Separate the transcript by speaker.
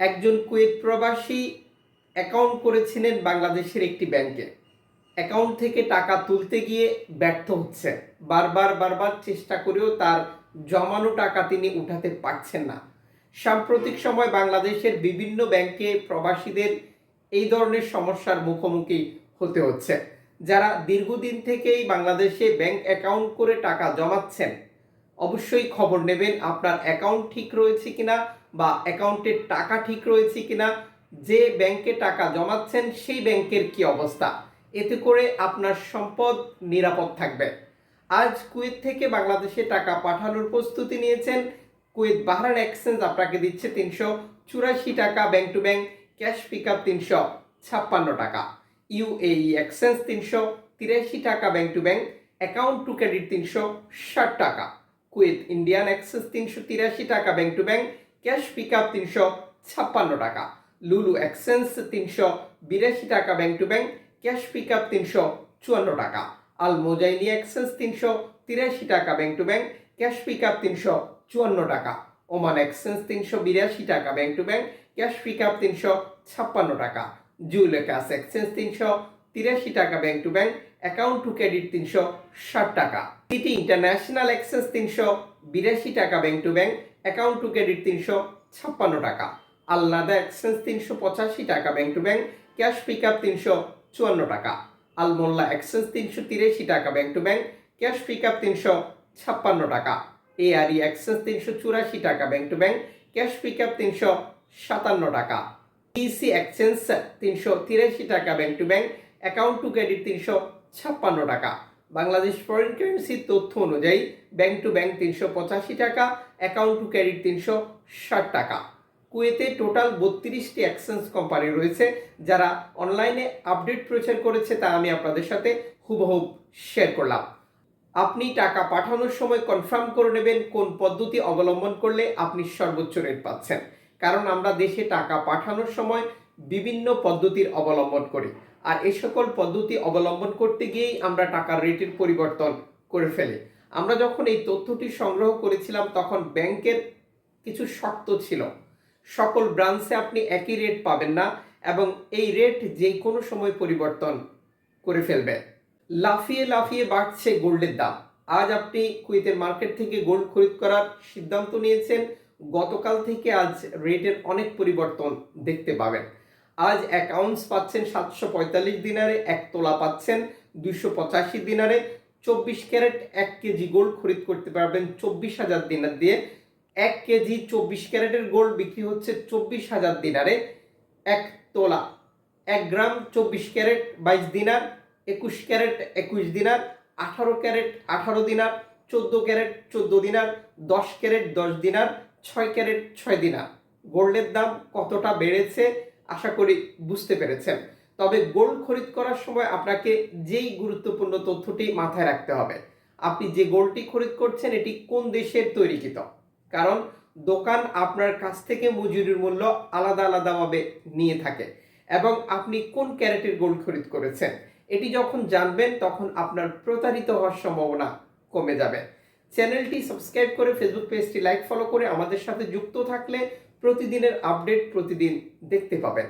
Speaker 1: একজন কুয়েত প্রবাসী অ্যাকাউন্ট করেছিলেন বাংলাদেশের একটি ব্যাংকে। অ্যাকাউন্ট থেকে টাকা তুলতে গিয়ে ব্যর্থ হচ্ছে বারবার বারবার চেষ্টা করেও তার জমানো টাকা তিনি উঠাতে পারছেন না। সাম্প্রতিক সময় বাংলাদেশের বিভিন্ন ব্যাংকে প্রবাসীদের এই ধরনের সমস্যার মুখোমুখি হতে হচ্ছে। যারা দীর্ঘদিন থেকেই বাংলাদেশে ব্যাংক অ্যাকাউন্ট করে টাকা জমাচ্ছেন অবশ্যই খবর নেবেন আপনার অ্যাকাউন্ট ঠিক রয়েছে কিনা বা অ্যাকাউন্টের টাকা ঠিক রয়েছে কিনা, যে ব্যাংকে টাকা জমাচ্ছেন সেই ব্যাংকের কি অবস্থা? এতে করে আপনার সম্পদ নিরাপদ থাকবে। আজ কুয়েত থেকে বাংলাদেশে টাকা পাঠানোর প্রস্তুতি নিয়েছেন। কুয়েত বাহরান এক্সচেঞ্জ আপনাকে দিচ্ছে তিনশো চুরাশি টাকা, bank to bank cash pick up তিনশো ছাপ্পান্ন টাকা। ইউএই এক্সচেঞ্জ তিনশো তিরাশি টাকা, bank to bank account to credit তিনশো ষাট টাকা। কুয়েত ইন্ডিয়ান এক্সেস তিনশো তিরাশি টাকা, bank to bank, cash pick up তিনশো ছাপ্পান্ন টাকা, লুলু এক্সচেঞ্জ তিনশো বিরাশি টাকা, bank to bank, cash pick up তিনশো চুয়ান্ন টাকা, আল মোজাইনি এক্সচেঞ্জ তিনশো তিরাশি টাকা, bank to bank, cash pick up তিনশো চুয়ান্ন টাকা, ওমান এক্সচেঞ্জ তিনশো বিরাশি টাকা, bank to bank, cash pick up তিনশো ছাপ্পান্ন টাকা, জুলেকাস এক্সচেঞ্জ তিনশো তিরাশি টাকা, bank to bank account to credit তিনশো ষাট টাকা। সিটি ইন্টারন্যাশনাল এক্সচেঞ্জ তিনশো বিরাশি টাকা bank to bank, account to credit তিনশো ছাপ্পান্ন টাকা। আলনাদা এক্সচেঞ্জ তিনশো পঁচাশি টাকা bank to bank, cash pick up তিনশো চুয়ান্ন টাকা। আলমোল্লা এক্সচেঞ্জ তিনশো তিরাশি টাকা bank to bank, cash pick up তিনশো ছাপ্পান্ন টাকা। এআরই এক্সচেঞ্জ তিনশো চুরাশি টাকা bank to bank, cash pick up তিনশো সাতান্ন টাকা। ইসি এক্সচেঞ্জ তিনশো তিরাশি টাকা bank to bank, account to credit তিনশো ছাপ্পান্ন টাকা। বাংলাদেশ ফরেন কারেন্সির তথ্য অনুযায়ী ব্যাংক টু ব্যাংক তিনশো পঁচাশি টাকা অ্যাকাউন্ট টু ক্রেডিট তিনশো ষাট টাকা। কুয়েতে টোটাল বত্রিশটি এক্সচেঞ্জ কোম্পানি রয়েছে যারা অনলাইনে আপডেট প্রচার করেছে তা আমি আপনাদের সাথে হুবহুব শেয়ার করলাম। আপনি টাকা পাঠানোর সময় কনফার্ম করে নেবেন কোন পদ্ধতি অবলম্বন করলে আপনি সর্বোচ্চ রেট পাচ্ছেন। কারণ আমরা দেশে টাকা পাঠানোর সময় বিভিন্ন পদ্ধতির অবলম্বন করি। আর এই সকল পদ্ধতি অবলম্বন করতে গিয়েই আমরা টাকার রেটের পরিবর্তন করে ফেলি। আমরা যখন এই তথ্যটি সংগ্রহ করেছিলাম, তখন ব্যাংকের কিছু শর্ত ছিল। সকল ব্রাঞ্চে আপনি একই রেট পাবেন না এবং এই রেট যে কোনো সময় পরিবর্তন করে ফেলবে লাফিয়ে লাফিয়ে বাড়ছে গোল্ডের দাম। আজ আপনি কুয়েতের মার্কেট থেকে গোল্ড খরিদ করার সিদ্ধান্ত নিয়েছেন। গতকাল থেকে আজ রেটের অনেক পরিবর্তন দেখতে পাবেন। আজ আউন্স পাচ্ছেন সাতশো পঁয়তাল্লিশ দিনারে, এক তোলা পাচ্ছেন দুইশো পঁচাশি দিনারে। চব্বিশ ক্যারেট এক কেজি গোল্ড খরিদ করতে পারবেন চব্বিশ হাজার দিনার দিয়ে। এক কেজি চব্বিশ ক্যারেটের গোল্ড বিক্রি হচ্ছে চব্বিশ হাজার দিনারে। এক তোলা, এক গ্রাম চব্বিশ ক্যারেট বাইশ দিনার, একুশ ক্যারেট একুশ দিনার, আঠারো ক্যারেট আঠারো দিনার, চোদ্দ ক্যারেট চোদ্দ দিনার, দশ ক্যারেট দশ দিনার, ছয় ক্যারেট ছয় দিনার। গোল্ডের দাম কতটা বেড়েছে? আশা করি বুঝতে পেরেছেন। তবে গোল্ড খরিদ করার সময় আপনাকে যেই গুরুত্বপূর্ণ তথ্যটি মাথায় রাখতে হবে। আপনি যে গোল্ডটি খরিদ করছেন, এটি কোন দেশের তৈরিকৃত? কারণ দোকান আপনার কাছ থেকে মজুরির মূল্য আলাদা আলাদাভাবে নিয়ে থাকে এবং আপনি কোন ক্যারেটের গোল্ড খরিদ করেছেন, এটি যখন জানবেন, তখন আপনার প্রতারিত হওয়ার সম্ভাবনা কমে যাবে। চ্যানেলটি সাবস্ক্রাইব করে ফেসবুক পেজটি লাইক ফলো করে আমাদের সাথে যুক্ত থাকলে প্রতিদিনের আপডেট প্রতিদিন দেখতে পাবেন।